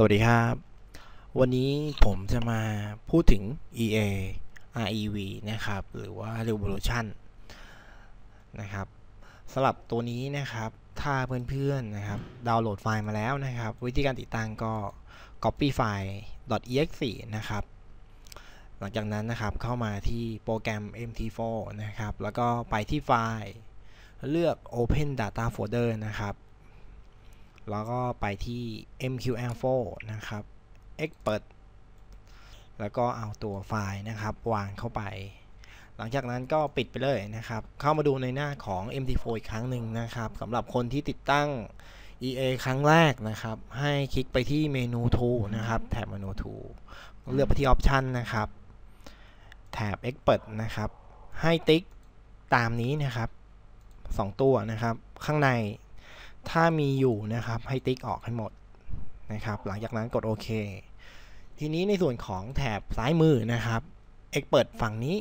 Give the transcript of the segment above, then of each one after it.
สวัสดีครับ วันนี้ผมจะมาพูดถึง EA REV นะครับ หรือว่า Revolution นะครับสำหรับตัวนี้นะครับ ถ้าเพื่อนๆนะครับดาวน์โหลดไฟล์มาแล้วนะครับ วิธีการติดตั้งก็ copy ไฟล์ .exe นะครับ หลังจากนั้นนะครับเข้ามาที่โปรแกรม MT4 นะครับ แล้วก็ไปที่ไฟล์ เลือก Open Data Folder นะครับ แล้วก็ไปที่ MQL4 นะครับ Expert แล้วก็เอาตัวไฟล์นะครับ วางเข้าไป หลังจากนั้นก็ปิดไปเลยนะครับ เข้ามาดูในหน้าของ MT4 อีกครั้งหนึ่งนะครับสำหรับคนที่ติดตั้ง EA ครั้งแรกนะครับ ให้คลิกไปที่เมนู Tool นะครับ แถบเมนู Tool เลือกไปที่ Option นะครับ แถบ Expert นะครับ ให้ติ๊กตามนี้นะครับ 2 ตัวนะครับ ข้างใน ถ้ามีอยู่นะครับให้ติ๊กออกให้หมดนะครับหลังจากนั้นกดโอเคทีนี้ในส่วนของแถบซ้ายมือนะครับ Expert ฝั่งนี้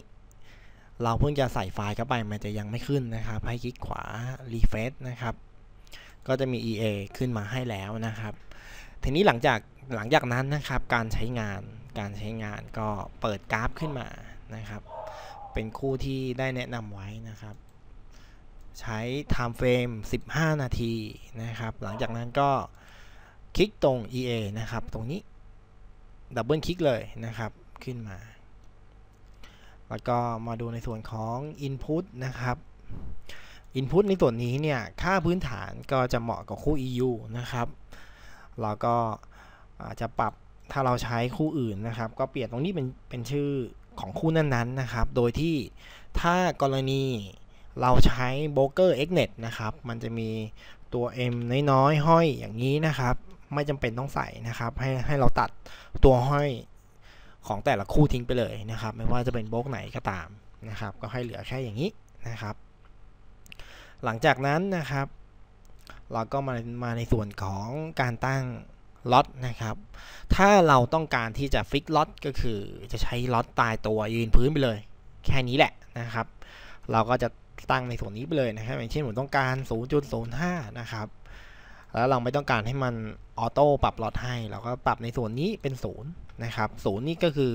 เราเพิ่งจะใส่ไฟล์เข้าไปมันจะยังไม่ขึ้นนะครับ ให้คลิกขวา refresh นะครับ ก็จะมี EA ขึ้นมาให้แล้วนะครับ ทีนี้หลังจากหลังจากนั้นนะครับ การใช้งานการใช้งานก็เปิดกราฟขึ้นมานะครับ เป็นคู่ที่ได้แนะนำไว้นะครับ ใช้ time frame 15 นาทีนะครับ หลังจากนั้นก็คลิกตรง EA นะครับ ตรงนี้ ดับเบิลคลิกเลยนะครับ ขึ้นมา แล้วก็มาดูในส่วนของ Input นะครับ Input ในส่วนนี้เนี่ย ค่าพื้นฐานก็จะเหมาะกับคู่ EU นะครับเราก็จะปรับถ้าเราใช้คู่อื่นนะครับ ก็เปลี่ยนตรงนี้เป็นเป็นชื่อของคู่นั้นๆนะครับ โดยที่ถ้ากรณี เราใช้โบรกเกอร์ Xnet นะครับ มันจะมีตัว M น้อยๆ ห้อยอย่างนี้นะครับ ไม่จำเป็นต้องใส่นะครับ ให้ให้เราตัดตัวห้อยของแต่ละคู่ทิ้งไปเลยนะครับ ไม่ว่าจะเป็นโบรกไหนก็ตามนะครับ ก็ให้เหลือแค่อย่างนี้นะครับ หลังจากนั้นนะครับ เราก็มามาในส่วนของการตั้งล็อตนะครับ ถ้าเราต้องการที่จะฟิกล็อตก็คือจะใช้ล็อตตายตัวยืนพื้นไปเลย แค่นี้แหละนะครับ เราก็จะ ตั้งในส่วนนี้ไปเลยนะครับอย่างเช่นผมต้องการ 0.05 นะครับ แล้วเราไม่ต้องการให้มันออโต้ปรับลอตให้ เราก็ปรับในส่วนนี้เป็น 0 นะครับ0นี่ก็คือ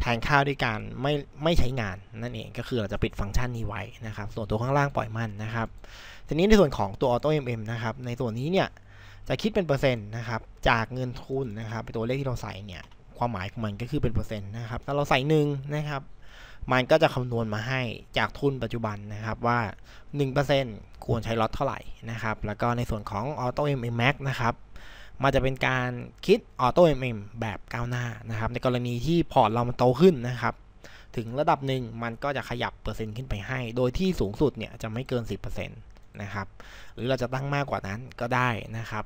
แทนค่าด้วยการไม่ไม่ใช้งานนั่นเองก็คือเราจะปิดฟังก์ชันนี้ไว้นะครับ ส่วนตัวข้างล่างปล่อยมันนะครับ ทีนี้ในส่วนของตัว Auto MM นะครับ ในส่วนนี้เนี่ยจะคิดเป็นเปอร์เซ็นต์นะครับจากเงินทุนนะครับเป็นตัวเลขที่เราใส่เนี่ยความหมายของมันก็คือเป็นเปอร์เซ็นต์นะครับถ้าเราใส่หนึ่งนะครับ มันก็จะคำนวณมาให้จากทุนปัจจุบันนะครับว่า 1%ควรใช้ล็อตเท่าไหร่นะครับ แล้วก็ในส่วนของ Auto MM Max นะครับ มันจะเป็นการคิด Auto MM แบบก้าวหน้านะครับ ในกรณีที่พอร์ตเรามันโตขึ้นนะครับ ถึงระดับหนึ่งมันก็จะขยับเปอร์เซ็นต์ขึ้นไปให้ โดยที่สูงสุดเนี่ยจะไม่เกิน 10%นะครับ หรือเราจะตั้งมากกว่านั้นก็ได้นะครับ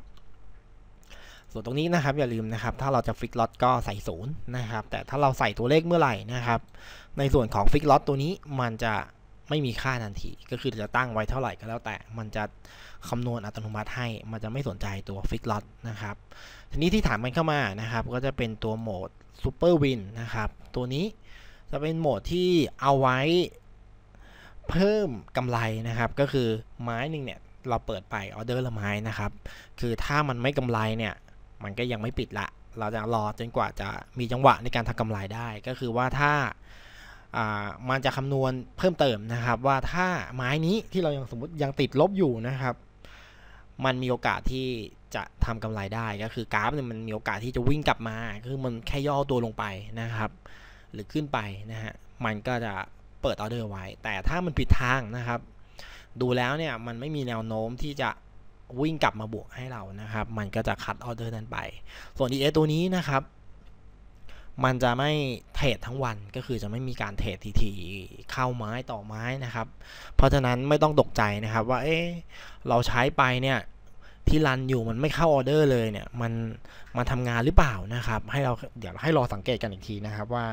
ส่วนตรงนี้นะครับอย่าลืมนะครับ ถ้าเราจะฟิกล็อตก็ใส่ศูนย์นะครับ แต่ถ้าเราใส่ตัวเลขเมื่อไหร่นะครับ ในส่วนของฟิกล็อตตัวนี้มันจะไม่มีค่าทันที ก็คือจะตั้งไว้เท่าไหร่ก็แล้วแต่ มันจะคำนวณอัตโนมัติให้ มันจะไม่สนใจตัวฟิกล็อตนะครับ ทีนี้ที่ถามมันเข้ามานะครับ ก็จะเป็นตัวโหมดซูเปอร์วินนะครับ ตัวนี้จะเป็นโหมดที่เอาไว้เพิ่มกำไรนะครับ ก็คือไม้หนึ่งเนี่ยเราเปิดไปออเดอร์ละไม้นะครับ คือถ้ามันไม่กำไรเนี่ย มันก็ยังไม่ปิดละ เราจะรอจนกว่าจะมีจังหวะในการทำกำไรได้ ก็คือว่าถ้ามันจะคำนวณเพิ่มเติมนะครับ ว่าถ้าไม้นี้ที่เรายังสมมติยังติดลบอยู่นะครับ มันมีโอกาสที่จะทำกำไรได้ก็คือกราฟเนี่ยมันมีโอกาสที่จะวิ่งกลับมาคือมันแค่ย่อตัวลงไปนะครับ หรือขึ้นไปนะฮะมันก็จะเปิดออเดอร์ไว้ แต่ถ้ามันผิดทางนะครับ ดูแล้วเนี่ยมันไม่มีแนวโน้มที่จะ วิ่งกลับมาบวกให้เรานะครับ มันก็จะคัดออเดอร์นั้นไป ส่วน EA ตัวนี้นะครับ มันจะไม่เทรดทั้งวันก็คือจะไม่มีการเทรดทีๆเข้าไม้ต่อไม้นะครับ เพราะฉะนั้นไม่ต้องตกใจนะครับว่าเอ๊เราใช้ไปเนี่ยที่รันอยู่มันไม่เข้าออเดอร์เลยเนี่ยมันมาทำงานหรือเปล่านะครับ ให้เราเดี๋ยวให้รอสังเกตกันอีกทีนะครับว่า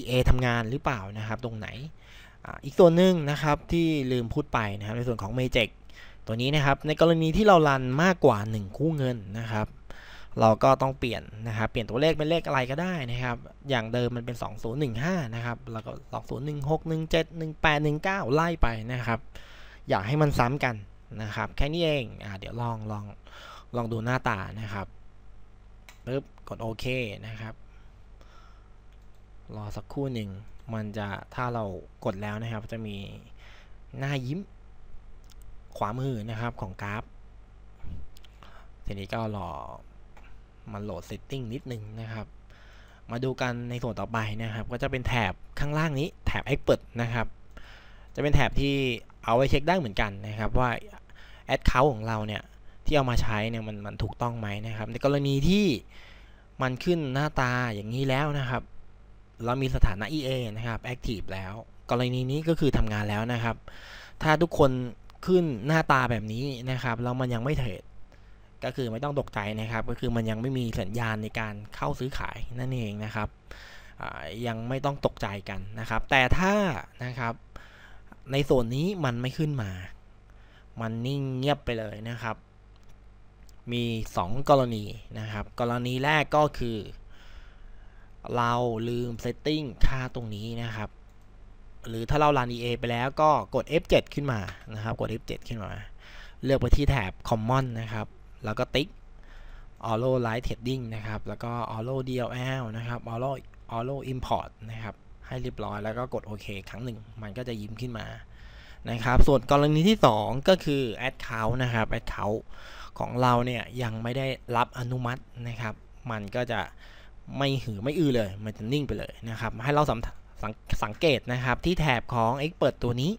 EA ทำงานหรือเปล่านะครับ ตรงไหนอีกส่วนหนึ่งนะครับที่ลืมพูดไปนะครับในส่วนของ m a j e c ตัวนี้นะครับในกรณีที่เรารันมากกว่า 1 คู่เงินนะครับ เราก็ต้องเปลี่ยนนะครับเปลี่ยนตัวเลขเป็นเลขอะไรก็ได้นะครับ อย่างเดิมมันเป็น 2015 นะครับแล้วก็ 2016 17 18 19 ไล่ไปนะครับ อยากให้มันซ้ำกันนะครับ แค่นี้เองอ่าเดี๋ยวลองลองลองดูหน้าตานะครับปุ๊บกดโอเคนะครับ รอสักครู่หนึ่งมันจะถ้าเรากดแล้วนะครับจะมีหน้ายิ้ม ขวามือนะครับของกราฟ ทีนี้ก็รอมันโหลดเซตติ้งนิดนึงนะครับ มาดูกันในส่วนต่อไปนะครับ ก็จะเป็นแถบข้างล่างนี้แถบ Expert นะครับ จะเป็นแถบที่เอาไว้เช็คได้เหมือนกันนะครับว่า Ad c o u n t ของเราเนี่ยที่เอามาใช้เนี่ยมันมันถูกต้องไหมนะครับ ในกรณีที่มันขึ้นหน้าตาอย่างนี้แล้วนะครับ เรามีสถานะ EA นะครับ Active แล้ว กรณีนี้ก็คือทำงานแล้วนะครับ ถ้าทุกคน ขึ้นหน้าตาแบบนี้นะครับแล้วมันยังไม่เทรดก็คือไม่ต้องตกใจนะครับ ก็คือมันยังไม่มีสัญญาณในการเข้าซื้อขายนั่นเองนะครับยังไม่ต้องตกใจกันนะครับ แต่ถ้านะครับ ในส่วนนี้มันไม่ขึ้นมา มันนิ่งเงียบไปเลยนะครับ มี 2 กรณีนะครับ กรณีแรกก็คือ เราลืมเซตติ้งค่าตรงนี้นะครับ หรือถ้าเรารัน EA ไปแล้วก็กด F7 ขึ้นมานะครับ กด F7 ขึ้นมา เลือกไปที่แถบ Common นะครับ แล้วก็ติ๊ก Auto Light Trading นะครับ แล้วก็ Auto DLL นะครับ Auto Auto Import นะครับ ให้เรียบร้อยแล้วก็กดโอเคครั้งหนึ่ง มันก็จะยิ้มขึ้นมานะครับ ส่วนกรณีที่ 2 ก็คือ Ad c o u n t นะครับ Ad c o u n t ของเราเนี่ยยังไม่ได้รับอนุมัตินะครับ มันก็จะไม่หือไม่อือเลย มันจะนิ่งไปเลยนะครับ ให้เราสัง สังเกตนะครับที่แถบของ Expert ตัวนี้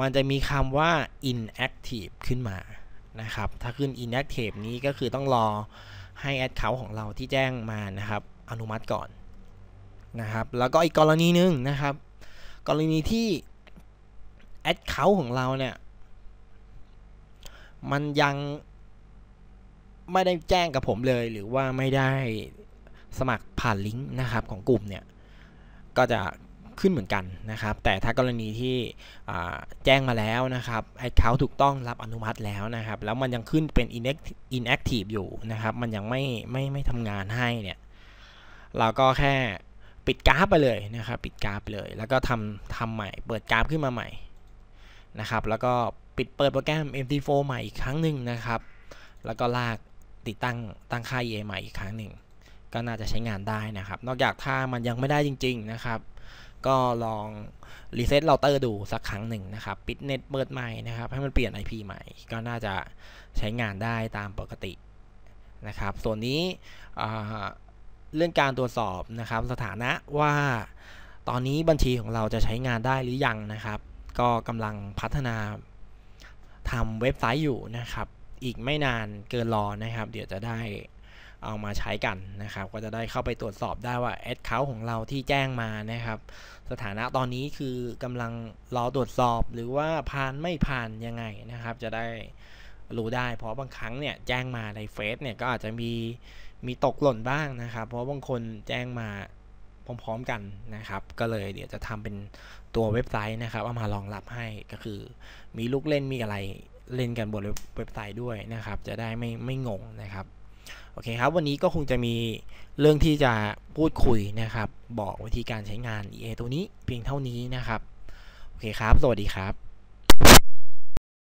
มันจะมีคำว่า inactive ขึ้นมานะครับ ถ้าขึ้น inactive นี้ก็คือต้องรอให้ Add Count ของเราที่แจ้งมานะครับ อนุมัติก่อนนะครับ แล้วก็อีกกรณีหนึ่งนะครับ กรณีที่แอดเคาของเราเนี่ย มันยังไม่ได้แจ้งกับผมเลยหรือว่าไม่ได้สมัครผ่านลิงก์นะครับของกลุ่มเนี่ย ก็จะขึ้นเหมือนกันนะครับ แต่ถ้ากรณีที่แจ้งมาแล้วนะครับแอดเคาถูกต้องรับอนุมัติแล้วนะครับ แล้วมันยังขึ้นเป็น inactive อยู่นะครับ มันยังไม่ไม่ไม่ทำงานให้เนี่ย เราก็แค่ปิดกราฟไปเลยนะครับ ปิดกราฟเลย แล้วก็ทำทำใหม่ เปิดกราฟขึ้นมาใหม่นะครับ แล้วก็ปิดเปิดโปรแกรม MT4 ใหม่อีกครั้งหนึ่งนะครับ แล้วก็ลากติดตั้งตั้งค่า EA ใหม่อีกครั้งหนึ่ง ก็น่าจะใช้งานได้นะครับ นอกจากถ้ามันยังไม่ได้จริง ๆนะครับ ก็ลองรีเซ็ตเราเตอร์ดูสักครั้งหนึ่งนะครับ ปิดเน็ตเปิดใหม่นะครับ ให้มันเปลี่ยน IP ใหม่ ก็น่าจะใช้งานได้ตามปกตินะครับ ส่วนนี้เรื่องการตรวจสอบนะครับ สถานะว่าตอนนี้บัญชีของเราจะใช้งานได้หรือยังนะครับ ก็กำลังพัฒนาทำเว็บไซต์อยู่นะครับ อีกไม่นานเกินรอนะครับ เดี๋ยวจะได้ เอามาใช้กันนะครับ ก็จะได้เข้าไปตรวจสอบได้ว่าแอดเคาท์ของเราที่แจ้งมานะครับ สถานะตอนนี้คือกำลังรอตรวจสอบหรือว่าผ่านไม่ผ่านยังไงนะครับ จะได้รู้ได้ เพราะบางครั้งเนี่ยแจ้งมาในเฟซเนี่ยก็อาจจะมีมีตกหล่นบ้างนะครับ เพราะบางคนแจ้งมาพร้อมๆกันนะครับ ก็เลยเดี๋ยวจะทำเป็นตัวเว็บไซต์นะครับเอามารองรับให้ก็คือ มีลูกเล่นมีอะไรเล่นกันบนเว็บไซต์ด้วยนะครับ จะได้ไม่ไม่งงนะครับ โอเคครับ วันนี้ก็คงจะมีเรื่องที่จะพูดคุยนะครับ บอกวิธีการใช้งาน EA ตัวนี้เพียงเท่านี้นะครับ โอเคครับ สวัสดีครับ